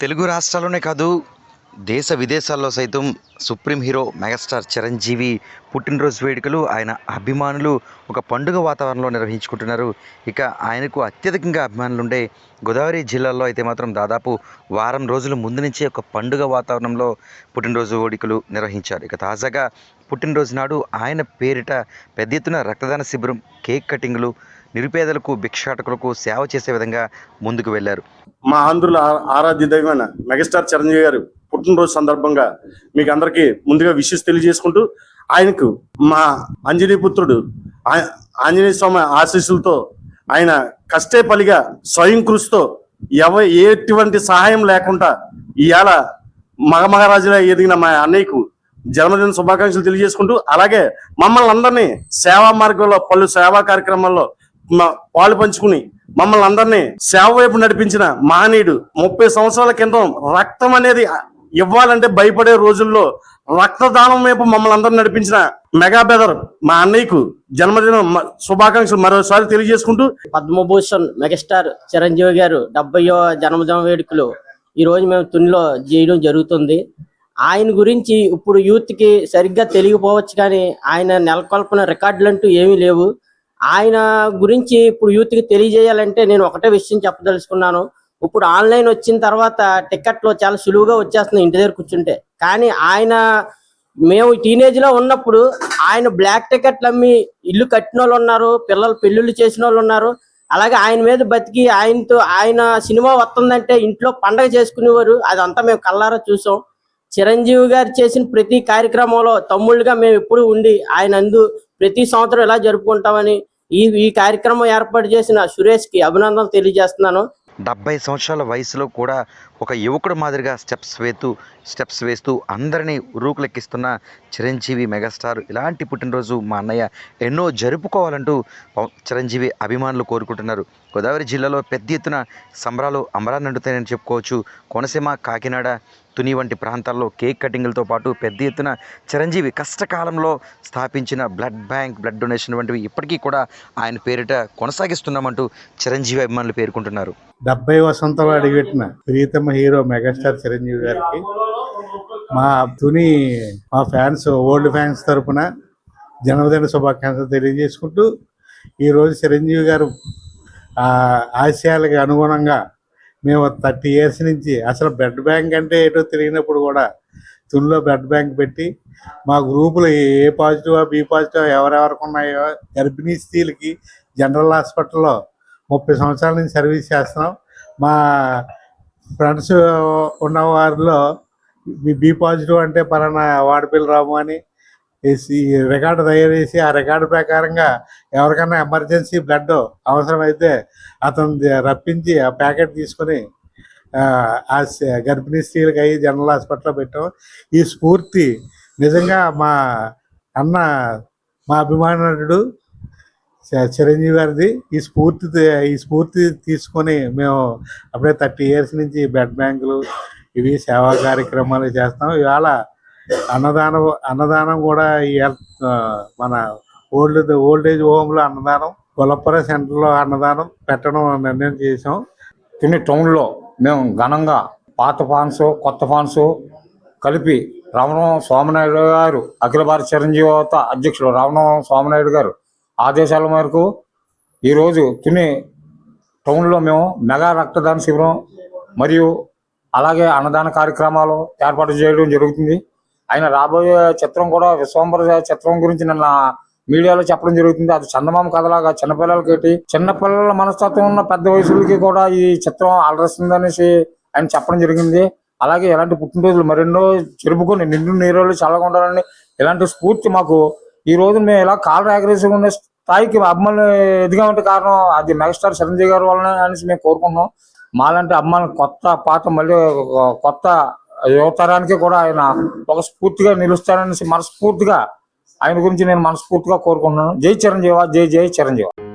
తెలుగు రాష్ట్రాల్లోనే కాదు దేశ విదేశాల్లో సైతం సుప్రీం హీరో మెగాస్టార్ చిరంజీవి పుట్టినరోజు వేడుకలు ఆయన అభిమానులు ఒక పండుగ వాతావరణంలో నిర్వహించుకుంటున్నారు. ఇక ఆయనకు అత్యధికంగా అభిమానులు ఉండే గోదావరి జిల్లాలో అయితే మాత్రం దాదాపు వారం రోజుల ముందు నుంచే ఒక పండుగ వాతావరణంలో పుట్టినరోజు వేడుకలు నిర్వహించారు. ఇక తాజాగా పుట్టినరోజు నాడు ఆయన పేరిట పెద్ద ఎత్తున రక్తదాన శిబిరం కేక్ కటింగ్లు నిరుపేదలకు భిక్షాటకులకు సేవ చేసే విధంగా ముందుకు వెళ్ళారు. మా ఆంధ్రుల ఆ- ఆరాధ్య దైవమైన మెగాస్టార్ చిరంజీవి గారు పుట్టినరోజు సందర్భంగా మీకు అందరికీ ముందుగా విషెస్ తెలియజేసుకుంటూ ఆయనకు మా అంజనీ పుత్రుడు ఆంజనేయ స్వామి ఆశీస్సులతో ఆయన కష్టే పలిగా స్వయం కృషితో ఎవ ఎటువంటి సహాయం లేకుండా ఇవాళ మగమహారాజులా ఎదిగిన మా అన్నయ్యకు జన్మదిన శుభాకాంక్షలు తెలియజేసుకుంటూ అలాగే మమ్మల్ని అందరినీ సేవా మార్గంలో పలు సేవా కార్యక్రమాల్లో పాలు పంచుకుని మమ్మల్ని అందరినీ సేవ వైపు నడిపించిన మహనీయుడు ముప్పై సంవత్సరాల క్రితం రక్తం అనేది ఇవ్వాలంటే భయపడే రోజుల్లో రక్తదానం వైపు మమ్మల్ని అందరినీ నడిపించిన మెగా బెదర్ మా అన్నయ్యకు జన్మదిన మ- శుభాకాంక్షలు మరోసారి తెలియజేసుకుంటూ పద్మభూషణ్ మెగాస్టార్ చిరంజీవి గారు డెబ్బయో జన్మదిన వేడుకలు ఈ రోజు మేము తునిలో చేయడం జరుగుతుంది. ఆయన గురించి ఇప్పుడు యూత్కి సరిగ్గా తెలియకపోవచ్చు కానీ ఆయన నెలకొల్పిన రికార్డులు అంటూ ఏమీ లేవు. ఆయన గురించి ఇప్పుడు యూత్కి తెలియజేయాలంటే నేను ఒకటే విషయం చెప్పదలుచుకున్నాను. ఇప్పుడు ఆన్లైన్ వచ్చిన తర్వాత టికెట్లు చాలా సులువుగా వచ్చేస్తున్నాయి ఇంటి దగ్గర కూర్చుంటే. కానీ ఆయన మేము టీనేజ్లో ఉన్నప్పుడు ఆయన బ్లాక్ టికెట్లు అమ్మి ఇల్లు కట్టిన వాళ్ళు ఉన్నారు పిల్లలు పెళ్ళిళ్ళు చేసిన వాళ్ళు ఉన్నారు. అలాగే ఆయన మీద బతికి ఆయనతో ఆయన సినిమా వస్తుందంటే ఇంట్లో పండగ చేసుకునేవారు. అదంతా మేము కల్లారా చూసాం. చిరంజీవి గారు చేసిన ప్రతి కార్యక్రమంలో తమ్ముళ్ళుగా మేము ఎప్పుడు ఉండి ఆయన అందు ప్రతి సంవత్సరం ఎలా జరుపుకుంటామని ఈ ఈ కార్యక్రమం ఏర్పాటు చేసిన సురేష్కి అభినందనలు తెలియజేస్తున్నాను. డెబ్బై సంవత్సరాల వయసులో కూడా ఒక యువకుడు మాదిరిగా స్టెప్స్ వేస్తూ స్టెప్స్ వేస్తూ అందరినీ ఉరుకులెక్కిస్తున్న చిరంజీవి మెగాస్టార్. ఇలాంటి పుట్టినరోజు మా అన్నయ్య ఎన్నో జరుపుకోవాలంటూ చిరంజీవి అభిమానులు కోరుకుంటున్నారు. గోదావరి జిల్లాలో పెద్ద ఎత్తున సంబరాలు అమరాన్ని నిండుతాయని చెప్పుకోవచ్చు. కోనసీమ కాకినాడ తుని వంటి ప్రాంతాల్లో కేక్ కటింగ్లతో పాటు పెద్ద ఎత్తున చిరంజీవి కష్టకాలంలో స్థాపించిన బ్లడ్ బ్యాంక్ బ్లడ్ డొనేషన్ వంటివి ఇప్పటికీ కూడా ఆయన పేరిట కొనసాగిస్తున్నామంటూ చిరంజీవి అభిమానులు పేర్కొంటున్నారు. డెబ్బై వసంతంలో అడిగిపెట్టిన ప్రీతమ హీరో మెగాస్టార్ చిరంజీవి గారికి మా తుని మా ఫ్యాన్స్ ఓల్డ్ ఫ్యాన్స్ తరపున జన్మదిన శుభాకాంక్షలు తెలియజేసుకుంటూ ఈరోజు చిరంజీవి గారు ఆశయాలకు అనుగుణంగా మేము థర్టీ ఇయర్స్ నుంచి అసలు బ్లడ్ బ్యాంక్ అంటే ఏటో తెలియనప్పుడు కూడా తుల్లో బ్లడ్ బ్యాంక్ పెట్టి మా గ్రూపులో ఏ పాజిటివ్ బి పాజిటివ్ ఎవరెవరికి ఉన్నాయో గర్భిణీ స్త్రీలకి జనరల్ హాస్పిటల్లో ముప్పై సంవత్సరాల నుంచి సర్వీస్ చేస్తున్నాం. మా ఫ్రెండ్స్ ఉన్న వారిలో మీ బి పాజిటివ్ అంటే పలానా వాడపల్లి రాము అని వేసి రికార్డు తయారు చేసి ఆ రికార్డు ప్రకారంగా ఎవరికైనా ఎమర్జెన్సీ బ్లడ్ అవసరమైతే అతను రప్పించి ఆ ప్యాకెట్ తీసుకొని ఆ, గర్భిణీ స్త్రీలకు అయ్యి జనరల్ హాస్పిటల్లో పెట్టాం. ఈ స్ఫూర్తి నిజంగా మా అన్న మా అభిమానుడు చిరంజీవి గారిది. ఈ స్ఫూర్తి ఈ స్ఫూర్తి తీసుకొని మేము అప్పుడే థర్టీ ఇయర్స్ నుంచి బ్లడ్ బ్యాంకులు ఇవి సేవా కార్యక్రమాలు చేస్తాం. ఇవాళ అన్నదానం అన్నదానం కూడా ఈ మన ఓల్డ్ ఓల్డ్ ఏజ్ హోమ్లో అన్నదానం కొలప్పర సెంటర్లో అన్నదానం పెట్టడం నిర్ణయం చేసాం తుని టౌన్లో మేము ఘనంగా పాత ఫాన్స్ కొత్త ఫాన్స్ కలిపి రమణం సోమనాయుడు గారు అఖిల భారత చిరంజీవత అధ్యక్షుడు రమణం సోమనాయుడు గారు ఆదేశాల మేరకు ఈరోజు తుని టౌన్లో మేము మెగా రక్తదాన శిబిరం మరియు అలాగే అన్నదాన కార్యక్రమాలు ఏర్పాటు చేయడం జరుగుతుంది. ఆయన రాబోయే చిత్రం కూడా విశ్వంబర చిత్రం గురించి నిన్న మీడియాలో చెప్పడం జరుగుతుంది. అది చందమామ కథలాగా చిన్నపిల్లలకి చిన్నపిల్లల మనస్తత్వం ఉన్న పెద్ద వయసులకి కూడా ఈ చిత్రం అలరిస్తుందనేసి ఆయన చెప్పడం జరిగింది. అలాగే ఇలాంటి పుట్టినరోజులు మరెన్నో జరుపుకొని నిండు నీరోళ్ళు చల్లగా ఉండాలని ఇలాంటి స్ఫూర్తి మాకు ఈ రోజు మేము ఇలా కాలు ఎగరేసి ఉన్న స్థాయికి అభిమానులు ఎదిగా ఉంటే కారణం అది మెగాస్టార్ చిరంజీవి గారు వలన అనేసి మేము కోరుకుంటున్నాం. మాలాంటి అభిమానులు కొత్త పాత మళ్ళీ కొత్త యువతరానికి కూడా ఆయన ఒక స్ఫూర్తిగా నిలుస్తారనేసి మనస్ఫూర్తిగా ఆయన గురించి నేను మనస్ఫూర్తిగా కోరుకుంటున్నాను. జై చిరంజీవ జై జై చిరంజీవ.